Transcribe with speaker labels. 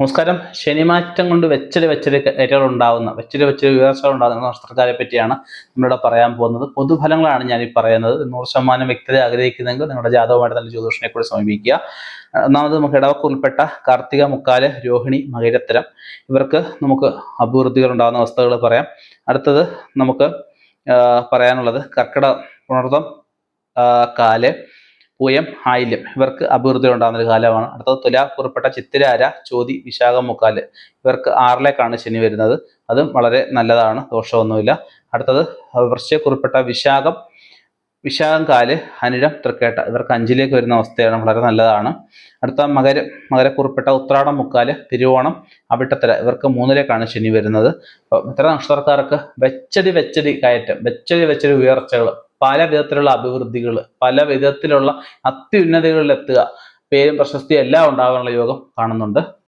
Speaker 1: നമസ്കാരം. ശനിമാറ്റം കൊണ്ട് വെച്ചടി വെച്ചടി കയറ്റങ്ങൾ ഉണ്ടാവുന്ന വെച്ചടി വെച്ചടി ഉയർച്ചകൾ ഉണ്ടാകുന്ന നക്ഷത്രക്കാരെ പറ്റിയാണ് നമ്മളിവിടെ പറയാൻ പോകുന്നത്. പൊതുഫലങ്ങളാണ് ഞാൻ ഈ പറയുന്നത്. നൂറ് ശതമാനം വ്യക്തത ആഗ്രഹിക്കുന്നെങ്കിൽ നിങ്ങളുടെ ജാതകമായിട്ട് നല്ല ജ്യോതിഷനെ കൂടി സമീപിക്കുക. ഒന്നാമത് നമുക്ക് ഇടവക്ക് ഉൾപ്പെട്ട കാർത്തിക മുക്കാൽ രോഹിണി മകരത്തരം. ഇവർക്ക് നമുക്ക് അഭിവൃദ്ധികൾ ഉണ്ടാകുന്ന അവസ്ഥകൾ പറയാം. അടുത്തത് നമുക്ക് പറയാനുള്ളത് കർക്കിട പുണർതം കാൽ. പൂയം ആയില്യം ഇവർക്ക് അഭിവൃദ്ധി ഉണ്ടാകുന്ന ഒരു കാലമാണ്. അടുത്തത് തുല പുറപ്പെട്ട ചിത്തിരാര ചോതി വിശാഖം മുക്കാൽ ഇവർക്ക് ആറിലേക്കാണ് ശനി വരുന്നത്. അതും വളരെ നല്ലതാണ് ദോഷമൊന്നുമില്ല. അടുത്തത് വൃശ്ചയക്കുറിപ്പെട്ട വിശാഖം. വിശാഖം കാൽ അനിഴം തൃക്കേട്ട. ഇവർക്ക് അഞ്ചിലേക്ക് വരുന്ന അവസ്ഥയാണ് വളരെ നല്ലതാണ്. അടുത്ത മകര. മകരക്കുറിപ്പെട്ട ഉത്രാടം മുക്കാൽ തിരുവോണം അവിട്ടത്തര ഇവർക്ക് മൂന്നിലേക്കാണ് ശനി വരുന്നത്. ഇത്തരം നക്ഷത്രക്കാർക്ക് വെച്ചടി വെച്ചടി കയറ്റം വെച്ചടി വെച്ചടി ഉയർച്ചകൾ പല വിധത്തിലുള്ള അഭിവൃദ്ധികൾ പല വിധത്തിലുള്ള അത്യുന്നതികളിൽ എത്തുക പേരും പ്രശസ്തിയും എല്ലാം ഉണ്ടാകാനുള്ള യോഗം കാണുന്നുണ്ട്.